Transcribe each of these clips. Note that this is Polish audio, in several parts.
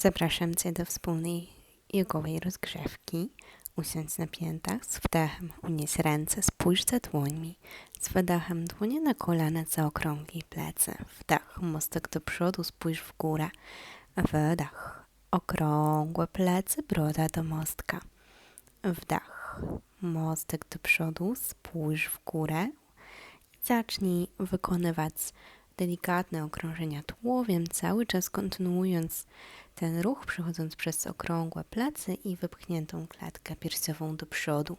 Zapraszam Cię do wspólnej jogowej rozgrzewki. Usiądź na piętach, z wdechem unieś ręce, spójrz za dłońmi. Z wydechem dłonie na kolana, zaokrąglij plecy. Wdech, mostek do przodu, spójrz w górę. Wydech, okrągłe plecy, broda do mostka. Wdech, mostek do przodu, spójrz w górę. Zacznij wykonywać delikatne okrążenia tułowiem, cały czas kontynuując ten ruch, przechodząc przez okrągłe plecy i wypchniętą klatkę piersiową do przodu.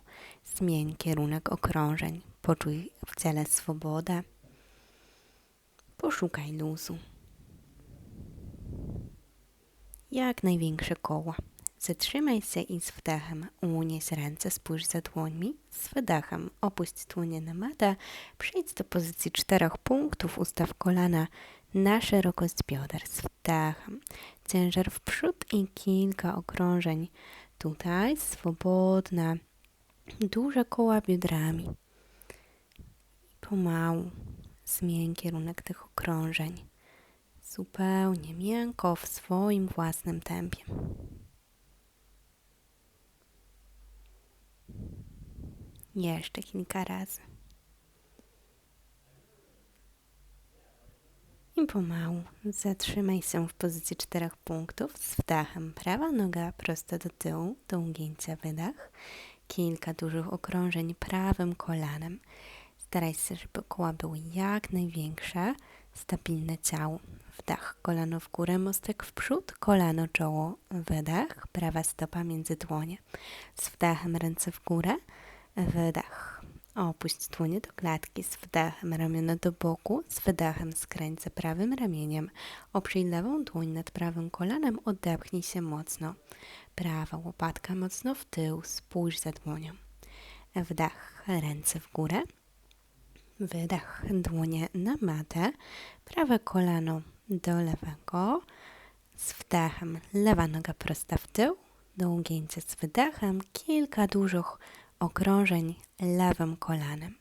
Zmień kierunek okrążeń, poczuj w ciele swobodę, poszukaj luzu. Jak największe koła. Zatrzymaj się i z wdechem unieś ręce, spójrz za dłońmi. Z wydechem opuść dłonie na matę, przejdź do pozycji czterech punktów, ustaw kolana na szerokość bioder. Z wdechem ciężar w przód i kilka okrążeń. Tutaj swobodne, duże koła biodrami. Pomału zmień kierunek tych okrążeń. Zupełnie miękko w swoim własnym tempie. Jeszcze kilka razy. I pomału zatrzymaj się w pozycji czterech punktów z wdechem. Prawa noga prosto do tyłu, do ugięcia wydech. Kilka dużych okrążeń prawym kolanem. Staraj się, żeby koła były jak największe, stabilne ciało. Wdech, kolano w górę, mostek w przód, kolano, czoło, wydech, prawa stopa między dłonie. Z wdechem ręce w górę, wydech. Opuść dłonie do klatki z wdechem, ramiona do boku, z wydechem skręć za prawym ramieniem. Oprzyj lewą dłoń nad prawym kolanem, odepchnij się mocno. Prawa łopatka mocno w tył, spójrz za dłonią. Wdech, ręce w górę. Wydech, dłonie na matę. Prawe kolano do lewego. Z wdechem lewa noga prosta w tył. Ugięcia z wydechem kilka dużych okrążeń lewym kolanem.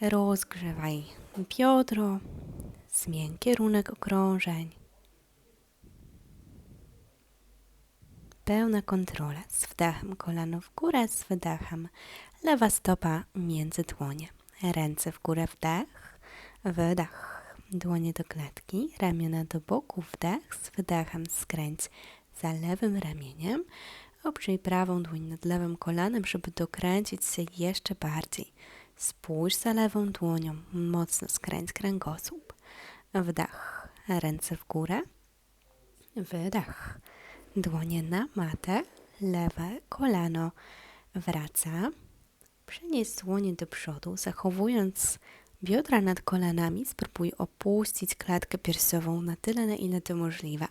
Rozgrzewaj biodro, zmień kierunek okrążeń. Pełna kontrola. Z wdechem kolano w górę, z wydechem lewa stopa między dłonie. Ręce w górę, wdech, wydech. Dłonie do klatki, ramiona do boku, wdech, z wydechem skręć za lewym ramieniem. Oprzyj prawą dłoń nad lewym kolanem, żeby dokręcić się jeszcze bardziej. Spójrz za lewą dłonią, mocno skręć kręgosłup. Wdech, ręce w górę. Wydech, dłonie na matę, lewe kolano wraca. Przenieś dłonie do przodu, zachowując biodra nad kolanami. Spróbuj opuścić klatkę piersiową na tyle, na ile to możliwe.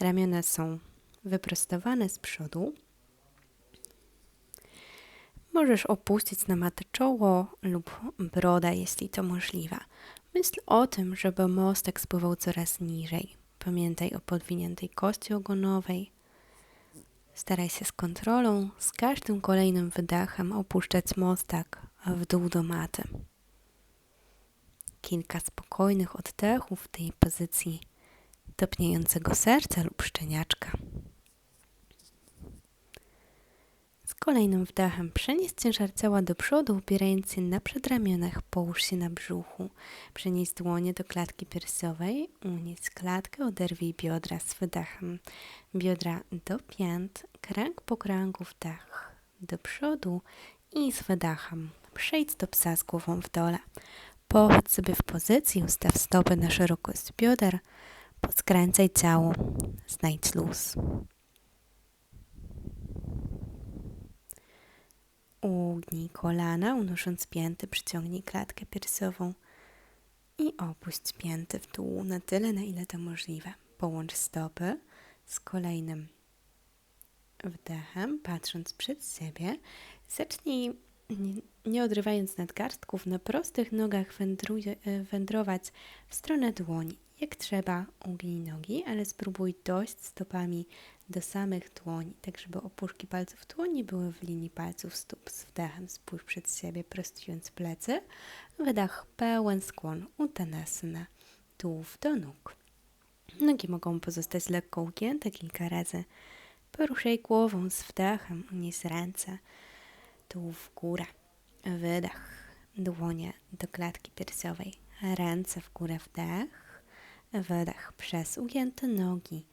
Ramiona są wyprostowane z przodu. Możesz opuścić na matę czoło lub broda, jeśli to możliwe. Myśl o tym, żeby mostek spływał coraz niżej. Pamiętaj o podwiniętej kości ogonowej. Staraj się z kontrolą, z każdym kolejnym wydechem opuszczać mostek w dół do maty. Kilka spokojnych oddechów w tej pozycji topniejącego serca lub szczeniaczka. Kolejnym wdechem przenieś ciężar ciała do przodu, opierając się na przedramionach, połóż się na brzuchu. Przenieś dłonie do klatki piersiowej, unieś klatkę, oderwij biodra z wydechem. Biodra do pięt, kręg po kręgu wdech do przodu i z wydechem. Przejdź do psa z głową w dole. Pochodź sobie w pozycji, ustaw stopy na szerokość bioder, poskręcaj ciało, znajdź luz. Ugnij kolana, unosząc pięty, przyciągnij klatkę piersiową i opuść pięty w dół na tyle, na ile to możliwe. Połącz stopy z kolejnym wdechem, patrząc przed siebie. Zacznij, nie odrywając nadgarstków, na prostych nogach wędrować w stronę dłoni. Jak trzeba, ugnij nogi, ale spróbuj dojść stopami do samych dłoni, tak żeby opuszki palców dłoni były w linii palców stóp. Z wdechem spójrz przed siebie, prostując plecy. Wydech pełen skłon, uttanasana, tułów do nóg. Nogi mogą pozostać lekko ugięte kilka razy. Poruszaj głową z wdechem, unieś ręce, tu w górę. Wydech, dłonie do klatki piersiowej, ręce w górę, wdech, wydech przez ugięte nogi.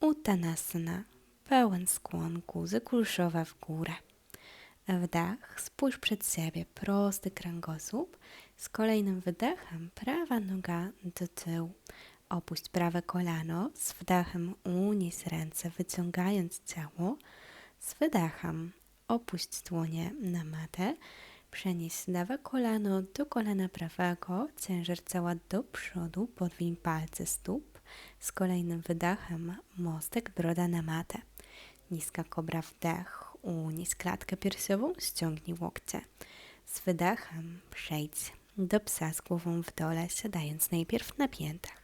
Uttanasana, pełen skłon kulszowa w górę. Wdech, spójrz przed siebie, prosty kręgosłup. Z kolejnym wydechem prawa noga do tyłu. Opuść prawe kolano, z wdechem unieś ręce, wyciągając ciało. Z wydechem opuść dłonie na matę. Przenieś lewe kolano do kolana prawego, ciężar ciała do przodu, podwiń palce stóp. Z kolejnym wydechem mostek broda na matę. Niska kobra wdech, unieś klatkę piersiową, ściągnij łokcie. Z wydechem przejdź do psa z głową w dole, siadając najpierw na piętach.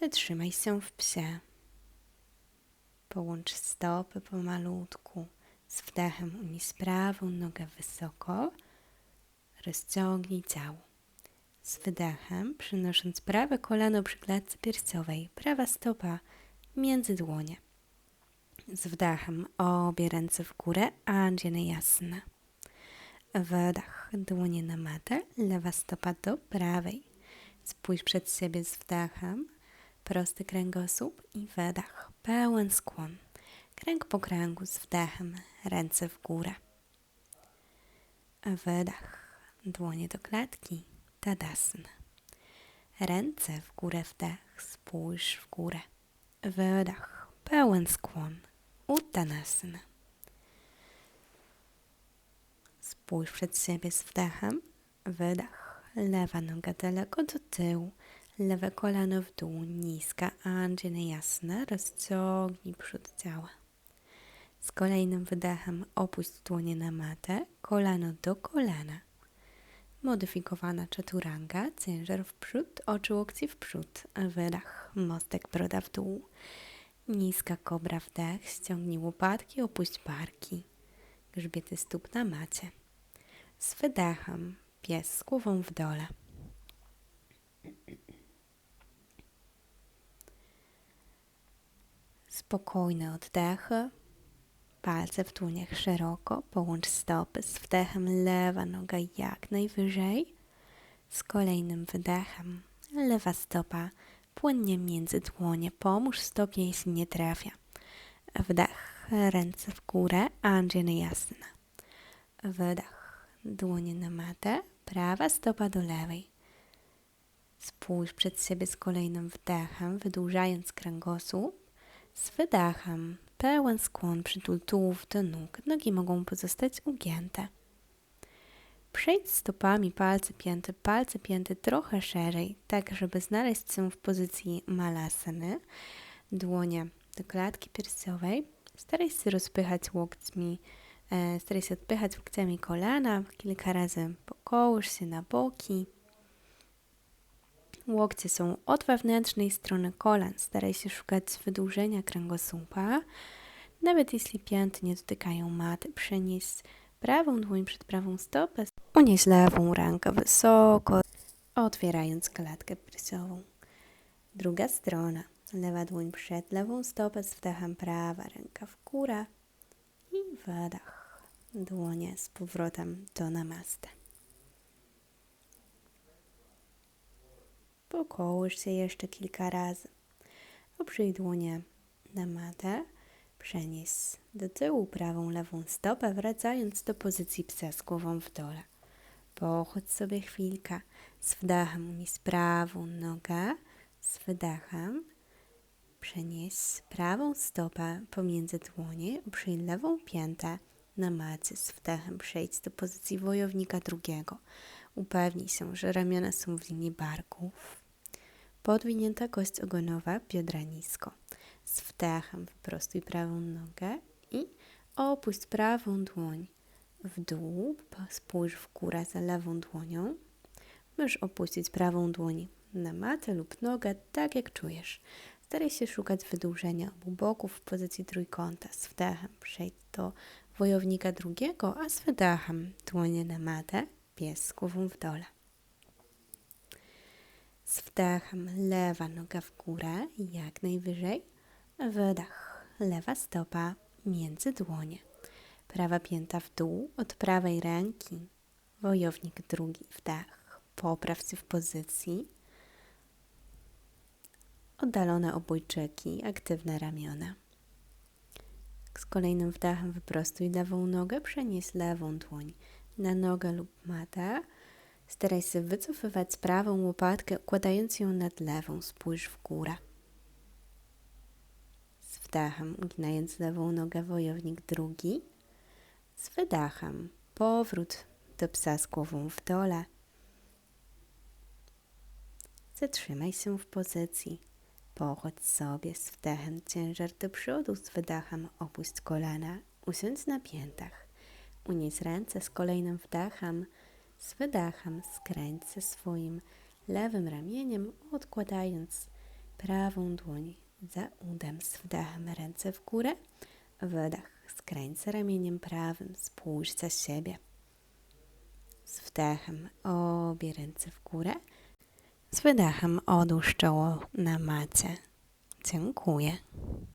Zatrzymaj się w psie. Połącz stopy pomalutku. Z wdechem unieś prawą nogę wysoko. Rozciągnij ciało. Z wydechem, przynosząc prawe kolano przy klatce piersiowej, prawa stopa między dłonie. Z wdechem obie ręce w górę, Anjana jasna. Wydech, dłonie na matę, lewa stopa do prawej. Spójrz przed siebie z wdechem, prosty kręgosłup i wydech, pełen skłon. Kręg po kręgu z wdechem, ręce w górę. Wydech, dłonie do klatki, tadasana. Ręce w górę, wdech, spójrz w górę. Wydech, pełen skłon. Uttanasana. Spójrz przed siebie z wdechem, wydech. Lewa noga daleko do tyłu, lewe kolano w dół, niska Anjana jasna, rozciągnij przód ciała. Z kolejnym wydechem opuść dłonie na matę, kolano do kolana. Modyfikowana czaturanga, ciężar w przód, oczy łokci w przód, wydech, mostek broda w dół. Niska kobra wdech, ściągnij łopatki, opuść barki. Grzbiety stóp na macie. Z wydechem pies z głową w dole. Spokojne oddechy. Palce w dłoniach szeroko. Połącz stopy z wdechem. Lewa noga jak najwyżej. Z kolejnym wydechem lewa stopa płynnie między dłonie. Pomóż stopie, jeśli nie trafia. Wdech, ręce w górę, Anjana jasna. Wydech, dłonie na matę, prawa stopa do lewej. Spójrz przed siebie z kolejnym wdechem, wydłużając kręgosłup. Z wydechem, pełen skłon przytul tułów do nóg. Nogi mogą pozostać ugięte. Przejdź stopami palce pięty, palce pięty trochę szerzej, tak żeby znaleźć się w pozycji malasany. Dłonie do klatki piersiowej. Staraj się rozpychać łokćmi, e, staraj się odpychać łokciami kolana. Kilka razy pokołysz się na boki. Łokcie są od wewnętrznej strony kolan. Staraj się szukać wydłużenia kręgosłupa. Nawet jeśli pięty nie dotykają maty, przenieś prawą dłoń przed prawą stopę. Unieś lewą rękę wysoko, otwierając klatkę piersiową. Druga strona. Lewa dłoń przed lewą stopę z wdechem, prawa ręka w górę i wydech. Dłonie z powrotem do namaste. Pokołysz się jeszcze kilka razy. Oprzyj dłonie na matę. Przenieś do tyłu prawą, lewą stopę, wracając do pozycji psa z głową w dole. Pochodź sobie chwilkę. Z wdechem unieś prawą nogę, z wydechem przenieś prawą stopę pomiędzy dłonie, uprzyj lewą piętę na macie. Z wdechem przejdź do pozycji wojownika drugiego. Upewnij się, że ramiona są w linii barków. Podwinięta kość ogonowa, biodra nisko. Z wdechem wyprostuj prawą nogę i opuść prawą dłoń w dół, spójrz w górę za lewą dłonią. Możesz opuścić prawą dłoń na matę lub nogę, tak jak czujesz. Staraj się szukać wydłużenia obu boków w pozycji trójkąta. Z wdechem przejdź do wojownika drugiego, a z wydechem dłonie na matę, pies z głową w dole. Z wdechem lewa noga w górę, jak najwyżej. Wydech. Lewa stopa między dłonie. Prawa pięta w dół od prawej ręki. Wojownik drugi wdech. Popraw się w pozycji. Oddalone obojczyki, aktywne ramiona. Z kolejnym wdechem wyprostuj lewą nogę, przenieś lewą dłoń na nogę lub matę. Staraj się wycofywać prawą łopatkę, układając ją nad lewą. Spójrz w górę. Z wdechem, uginając lewą nogę, wojownik drugi. Z wydechem, powrót do psa z głową w dole. Zatrzymaj się w pozycji. Pochodź sobie z wdechem ciężar do przodu, z wydechem opuść kolana, usiądź na piętach. Unieś ręce z kolejnym wdechem, z wydechem skręć swoim lewym ramieniem, odkładając prawą dłoń za udem z wdechem ręce w górę, wydech skręć ramieniem prawym, spójrz za siebie. Z wdechem obie ręce w górę, z wydechem odłóż czoło na macie. Dziękuję.